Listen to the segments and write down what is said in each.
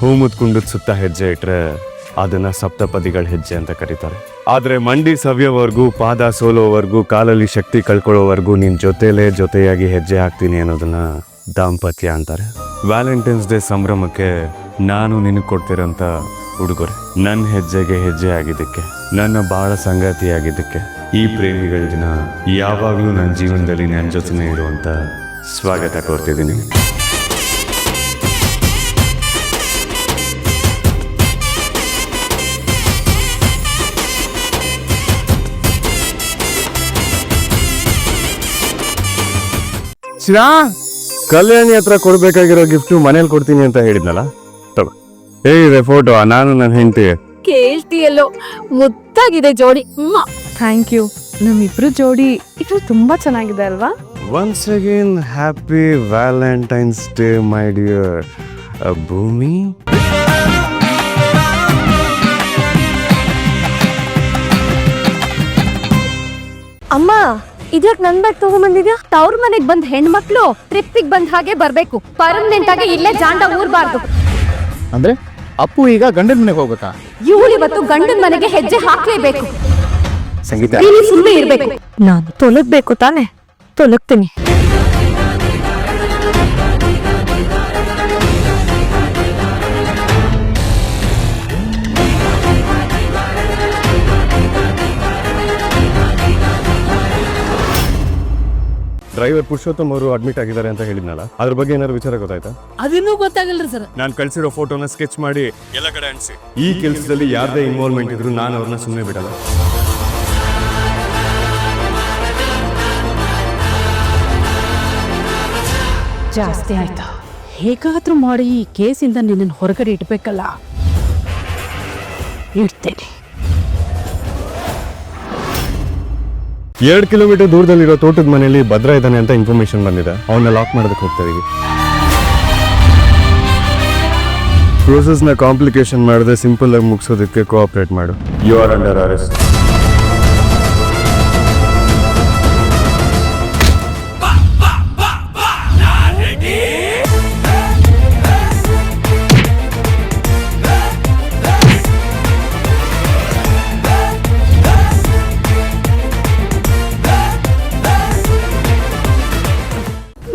ಹೂ ಕುಂಡದ ಸುತ್ತ ಹೆಜ್ಜೆ ಇಟ್ರೆ ಅದನ್ನ ಸಪ್ತಪದಿಗಳ ಹೆಜ್ಜೆ ಅಂತ ಕರೀತಾರೆ. ಆದ್ರೆ ಮಂಡಿ ಸವ್ಯವರೆಗೂ, ಪಾದ ಸೋಲೋವರೆಗೂ, ಕಾಲಲ್ಲಿ ಶಕ್ತಿ ಕಳ್ಕೊಳ್ಳೋವರೆಗೂ ನಿನ್ ಜೊತೆಲೇ ಜೊತೆಯಾಗಿ ಹೆಜ್ಜೆ ಹಾಕ್ತೀನಿ ಅನ್ನೋದನ್ನ ದಾಂಪತ್ಯ ಅಂತಾರೆ. ವ್ಯಾಲೆಂಟೈನ್ಸ್ ಡೇ ಸಂಭ್ರಮಕ್ಕೆ ನಾನು ನಿನಗೆ ಕೊಡ್ತಿರೋಂಥ ಉಡುಗೊರೆ. ನನ್ನ ಹೆಜ್ಜೆಗೆ ಹೆಜ್ಜೆ ಆಗಿದ್ದಕ್ಕೆ, ನನ್ನ ಬಾಳ ಸಂಗಾತಿ ಆಗಿದ್ದಕ್ಕೆ, ಈ ಪ್ರೇಮಿಗಳ ದಿನ ಯಾವಾಗಲೂ ನನ್ನ ಜೀವನದಲ್ಲಿ ನನ್ನ ಜೊತೆನೇ ಇರುವಂತ ಸ್ವಾಗತ ಕೋರ್ತಿದ್ದೀನಿ. ಶಿರಾ ಕಲ್ಯಾಣಿ ಹತ್ರ ಕೊಡ್ಬೇಕಾಗಿರೋ ಗಿಫ್ಟ್ ಮನೇಲಿ ಕೊಡ್ತೀನಿ ಅಂತ ಹೇಳಿದ್ನಲ್ಲ? ತಗೋ. ಹೇಗಿದೆ ಫೋಟೋ ನಾನು ನನ್ನ ಹೆಂಡತಿ. ಕೇಳ್ತೀಯಲ್ಲೋ? ಮುದ್ದಾಗಿದೆ ಜೋಡಿ. ಥ್ಯಾಂಕ್ ಯು ನಮ್ಮಿಬ್ರು ಜೋಡಿ ಇಬ್ರು ತುಂಬಾ ಚೆನ್ನಾಗಿದೆ ಅಲ್ವಾ? Once again happy valentine's day my dear Bhoomi. ಅಮ್ಮ ಇದ್ಯಾಕ್ ನನ್ ಬ್ಯಾಗ್ ತಗೊಂಬಂದಿದ್ಯಾ? ತವ್ರ ಮನೆಗ್ ಬಂದ್ ಹೆಣ್ಮಕ್ಳು ಟ್ರಿಪ್ಪಿಗ್ ಬಂದ್ ಹಾಗೆ ಬರ್ಬೇಕು. ಪರ್ಮನೆಂಟ್ ಆಗಿ ಇಲ್ಲೇ ಜಾಂಡ ಊರ್ಬಾರ್ದು. ಅಂದ್ರೆ ಅಪ್ಪು ಈಗ ಗಂಡನ ಮನೆಗೆ ಹೋಗ್ಬೇಕಾ? ಇವಳು ಇವತ್ತು ಗಂಡನ್ ಮನೆಗೆ ಹೆಜ್ಜೆ ಹಾಕ್ಲೇಬೇಕು. ಸಂಗೀತ. ನೀನು ಸುಮ್ಮನೆ ಇರ್ಬೇಕು. ನಾನು ತೊಲಗ್ಬೇಕು ತಾನೆ? ತೊಲಗ್ತೀನಿ. ಡ್ರೈವರ್ ಪುರುಷೋತ್ತಮ್ ಅವರು ಅಡ್ಮಿಟ್ ಆಗಿದ್ದಾರೆ ಅಂತ ಹೇಳಿದ್ನಲ್ಲ ಅದ್ರ ಬಗ್ಗೆ ಏನಾದ್ರು ವಿಚಾರ ಗೊತ್ತಾಯ್ತಾ? ಅದಿನ್ನೂ ಗೊತ್ತಾಗಲ್ರಿ ಸರ್. ನಾನು ಕಳ್ಸಿರೋ ಫೋಟೋನ ಸ್ಕೆಚ್ ಮಾಡಿ ಎಲ್ಲ ಕಡೆ ಅನ್ಸಿ. ಈ ಕೆಲಸದಲ್ಲಿ ಯಾರದೇ ಇನ್ವಾಲ್ವ್ಮೆಂಟ್ ಇದ್ರು ನಾನು ಅವ್ರನ್ನ ಸುಮ್ಮನೆ ಬಿಡಲ್ಲ. ಜಾಸ್ತಿ ಆಯ್ತಾ? ಹೇಗಾದ್ರೂ ಮಾಡಿ ಈ ಕೇಸಿಂದ ನಿನ್ನನ್ನು ಹೊರಗಡೆ ಇಡ್ಬೇಕಲ್ಲ? ಇಡ್ತೇನೆ. ಎರಡು ಕಿಲೋಮೀಟರ್ ದೂರದಲ್ಲಿರೋ ತೋಟದ ಮನೆಯಲ್ಲಿ ಭದ್ರ ಇದ್ದಾನೆ ಅಂತ ಇನ್ಫಾರ್ಮೇಶನ್ ಬಂದಿದೆ. ಅವನ್ನ ಲಾಕ್ ಮಾಡೋದಕ್ಕೆ ಹೋಗ್ತಾ ಇದೀವಿ. ಪ್ರೋಸೆಸ್ನ ಕಾಂಪ್ಲಿಕೇಶನ್ ಮಾಡದೆ ಸಿಂಪಲ್ ಆಗಿ ಮುಗಿಸೋದಕ್ಕೆ ಕೋಆಪರೇಟ್ ಮಾಡು. ಯು ಆರ್ ಅಂಡರ್ ಅರೆಸ್ಟ್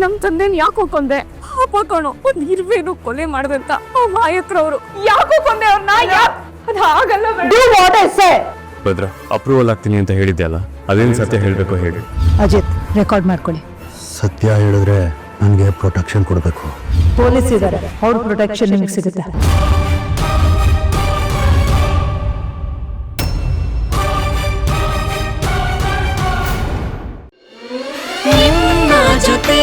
ನಮ್ ತಂದೆನ್ ಯಾಕೋ ಕೊಂದೆ ಪಾಪ ಕಣೋ ಒಂದ್ ಇರ್ವೇನು ಕೊಲೆ ಮಾಡ್ದಂತ ಆ ಮಾಯತ್ರ ಅವರು ಯಾಕೋ ಕೊಂದೆ ಅವ್ರನ್ನ ಯಾಕ್? ಅದ್ ಹಾಗಲ್ಲ ಬೇಡ. ಭದ್ರ ಅಪ್ರೂವಲ್ ಆಗ್ತೀನಿ ಅಂತ ಹೇಳಿದ್ದೆ ಅಲ್ಲ? ಅದೇನ್ ಸತ್ಯ ಹೇಳಬೇಕು ಹೇಳಿ. ಅಜಿತ್ ರೆಕಾರ್ಡ್ ಮಾಡ್ಕೊಳ್ಳಿ. ಸತ್ಯ ಹೇಳಿದ್ರೆ ನನಗೆ ಪ್ರೊಟೆಕ್ಷನ್ ಕೊಡಬೇಕು. ಪೊಲೀಸ್ ಇದ್ದಾರೆ ಅವ್ರ ಪ್ರೊಟೆಕ್ಷನ್ ನಿಮಗೆ ಸಿಗುತ್ತೆ. ನಿಮ್ಮ ಜೊತೆ